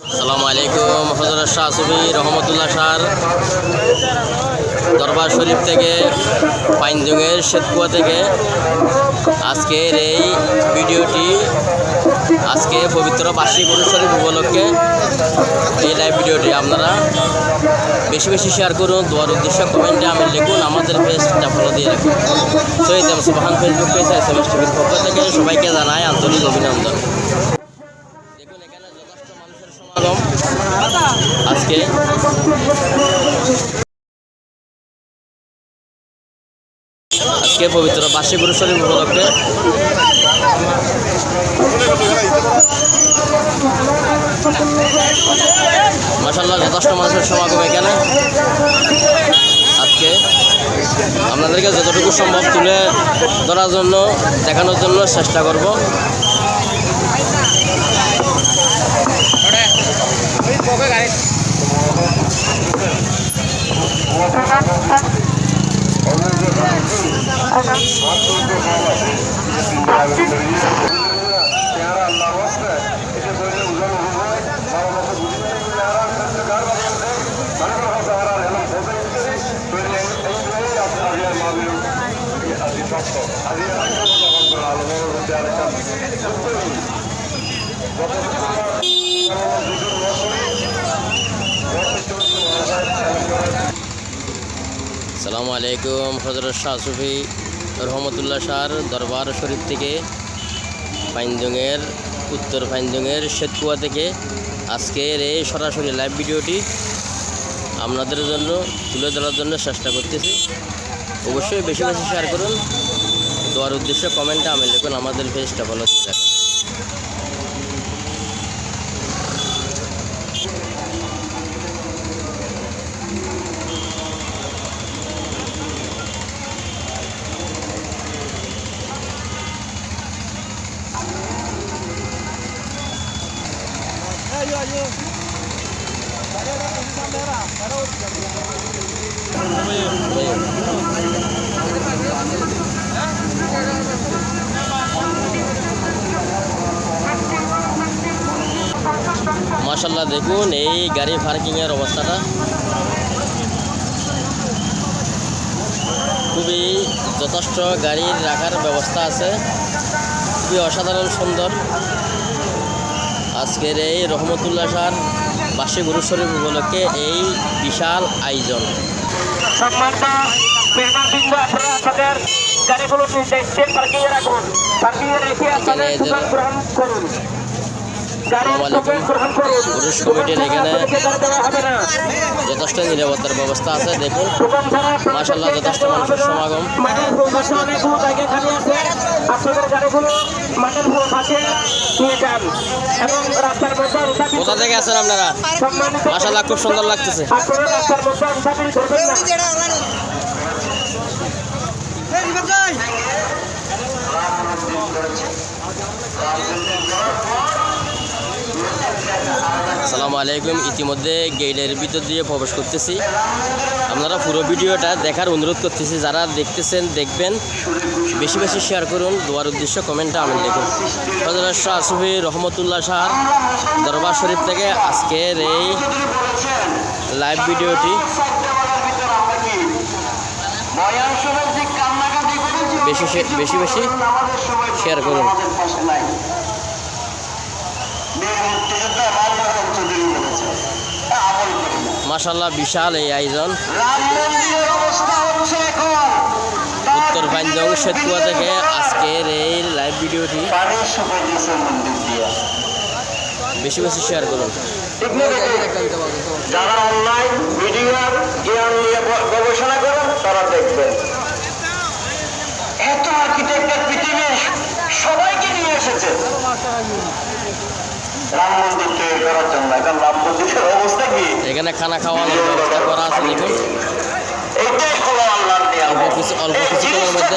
আসসালামু আলাইকুম হজরত শাহ সুফি রহমতুল্লাহ সার দরবার শরীফ থেকে, পাইনজুঙের শেতকুয়া থেকে আজকের এই ভিডিওটি আজকে পবিত্র বার্ষিক শরীফ উপলক্ষে এই লাইভ ভিডিওটি আপনারা বেশি বেশি শেয়ার করুন, দোয়ার উদ্দেশ্য কমেন্টে আমি লিখুন, আমাদের পেজটা ফলো দিয়ে রাখুন। Syed Subahan Facebook page S M S টিভির পক্ষ থেকে সবাইকে জানাই আন্তরিক অভিনন্দন। আজকে। আজকে পবিত্র বার্ষিক গুরু শরীফ উপলক্ষে মাসাল্লাহ যথেষ্ট মানুষের সমাগম এখানে। আজকে আপনাদেরকে যতটুকু সম্ভব তুলে ধরার জন্য, দেখানোর জন্য চেষ্টা করব। সালামু আলাইকুম হজরত শাহ সুফি। রহমতুল্লাহ শাহর দরবার শরীফ থেকে ফাইনজংয়ের উত্তর ফাইনজংয়ের শেতকুয়া থেকে আজকের এই সরাসরি লাইভ ভিডিওটি আপনাদের জন্য, তুলে ধরার জন্য চেষ্টা করতেছি। অবশ্যই বেশি বেশি শেয়ার করুন। দেওয়ার উদ্দেশ্যে কমেন্টে আমি লিখুন, আমাদের পেজটা ফলো দিয়ে রাখুন মাশাল্লাহ দেখুন, এই গাড়ি পার্কিংয়ের অবস্থাটা। খুবই যথেষ্ট গাড়ির রাখার ব্যবস্থা আছে। খুবই অসাধারণ সুন্দর। আজকের এই রহমতুল্লাহ সার বাসী গুরু শরীফ উপলক্ষে এই বিশাল আয়োজন। গাড়িগুলো স্টেট পার্কিংয়ে রাখুন। পার্কিংয়ে রেখে আপনাদের এখানে টোকেন গ্রহণ করুন গাড়ির আসসালামু টোকেন গ্রহণ করুন পুরুষ কমিটির এখানে আপনাদেরকে দাঁড় দেওয়া হবে না। যথেষ্ট নিরাপত্তার ব্যবস্থা আছে দেখুন। মাশাআল্লাহ, যথেষ্ট মানুষের সমাগম। কোথা থেকে আছেন আপনারা? সম্মানিত খুব সুন্দর লাগতেছে। আপনারা রাস্তার মধ্যে অনুসারী করবেন না আসসালামু আলাইকুম। ইতিমধ্যে গেটের ভিতর দিয়ে প্রবেশ করতেছি। আপনারা পুরো ভিডিওটা দেখার অনুরোধ করতেছি। যারা দেখতেছেন, দেখবেন। বেশি বেশি শেয়ার করুন। দোয়ার উদ্দেশ্য কমেন্টটা আমি দেখুন হজরত শাহ রহমতুল্লাহ শাহ দরবার শরীফ থেকে আজকের এই লাইভ ভিডিওটি বেশি বেশি বেশি শেয়ার করুন। মাশাল্লাহ বিশাল এই আয়োজন। উত্তর পাঞ্জং সেতুয়া থেকে আজকের এই লাইভ ভিডিওটি। বেশি বেশি শেয়ার করুন। যারা অনলাইন ভিডিও জ্ঞান নিয়ে গবেষণা তারা দেখবেন। এত পৃথিবীর সবাইকে নিয়ে এসেছে রাম মন্দির তৈরি করার জন্য এখন খানা খাওয়ানোর ব্যবস্থা করা আছে দেখুন অল্প কিছু- অল্প কিছুক্ষণের মধ্যে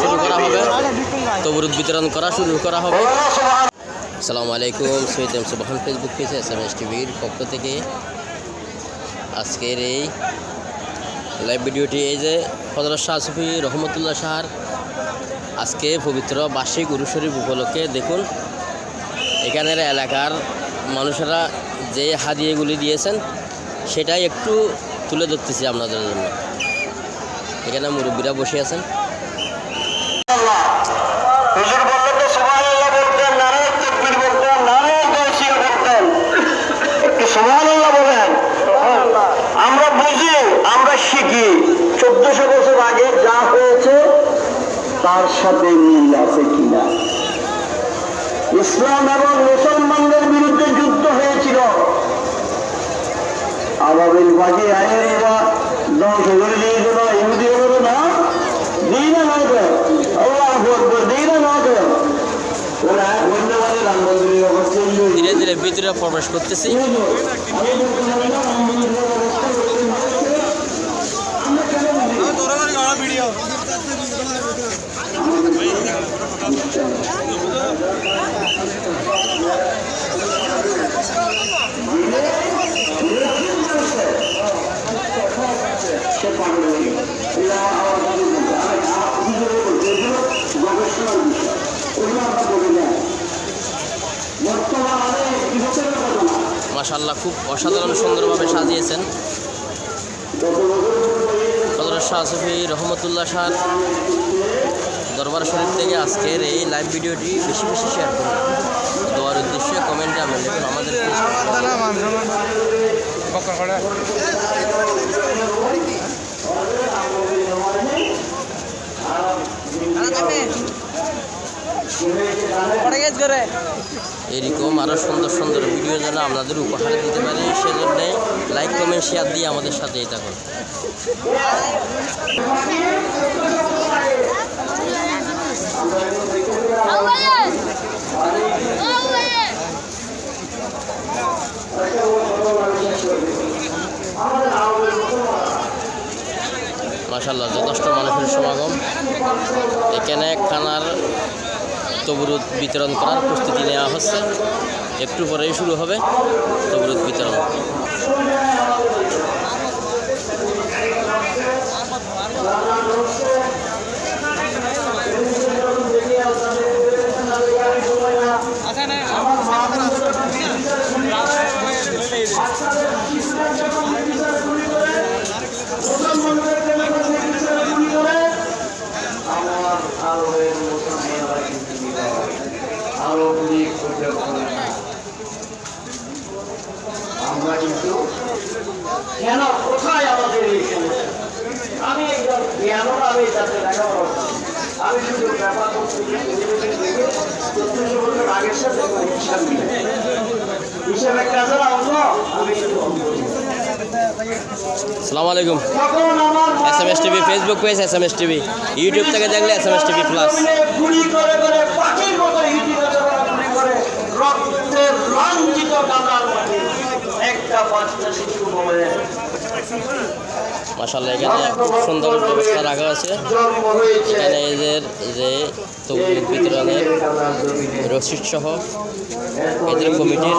শুরু করা হবে। তবরুদ বিতরণ করা শুরু করা হবে। আসসালামু আলাইকুম সৈয়দ এম সুবাহান ফেসবুক পেজে এস এম এস টিভির পক্ষ থেকে আজকের এই লাইভ ভিডিওটি এই যে হজরত শাহ সুফি রহমতুল্লাহ শাহর আজকে পবিত্র বার্ষিক গুরু শরীফ উপলক্ষে দেখুন, এখানের এলাকার মানুষেরা যে হাদিয়েগুলি দিয়েছেন, সেটাই একটু তুলে ধরতেছি আপনাদের জন্য। এখানে মুরব্বীরা বসে আছেন। তার সাথে মিল আছে কিনা? ইসলাম এবং মুসলমানদের বিরুদ্ধে যুদ্ধ হয়েছিল। আমাদের বাকি আইনেরা ধ্বংস করে দিয়েছিল ইহুদি হলো না দিই না নয় তো আল্লাহ দিই না নয় ধীরে ধীরে ভিতরে প্রবেশ করতেছি। মাশাল্লাহ খুব অসাধারণ সুন্দরভাবে সাজিয়েছেন। হজরত শাহ সফি রহমতুল্লাহ শাহ। দরবার শরীফ থেকে আজকের এই লাইভ ভিডিওটি বেশি বেশি শেয়ার করুন দেওয়ার উদ্দেশ্যে কমেন্টে আমি লিখুন আমাদের এরকম আরও সুন্দর সুন্দর ভিডিও যেন আপনাদের উপহার দিতে পারি সেজন্যে লাইক কমেন্ট শেয়ার দিয়ে আমাদের সাথেই থাকুন! মাসাল্লাহ যথেষ্ট মানুষের সমাগম। এখানে খানার তবরুদ বিতরণ করার প্রস্তুতি নেওয়া হচ্ছে। একটু পরেই শুরু হবে তবরুদ বিতরণ। আমরা কিন্তু কেন, কোথায় আমাদের আমি একজন জ্ঞানও আমি যাতে দেখা আমি শুধু ব্যাপার করতে বছর আগের সাথে কোনো মিলে হিসাব একটা আছে না অন্য আমি শুধু অন্য। সালাম আলাইকুম। S M S TV Facebook page S M S TV YouTube থেকে দেখলে S M S TV plus মাসাল্লাহ এখানে খুব সুন্দর ব্যবস্থা রাখা আছে। এখানে এদের যে তবরুদ বিতরণের রসিদ সহ এদের কমিটির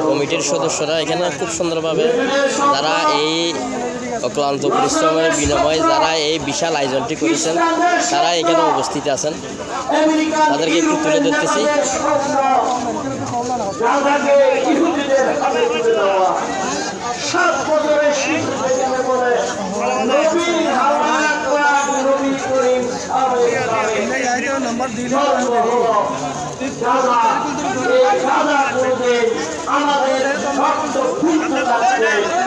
কমিটির সদস্যরা এখানে খুব সুন্দরভাবে তারা এই অক্লান্ত পরিশ্রমের বিনিময়ে যারা এই বিশাল আয়োজনটি করেছেন তারা এখানে উপস্থিত আছেন। তাদেরকে একটু তুলে ধরতেছি। সাত বছরের আমাদের রক্ত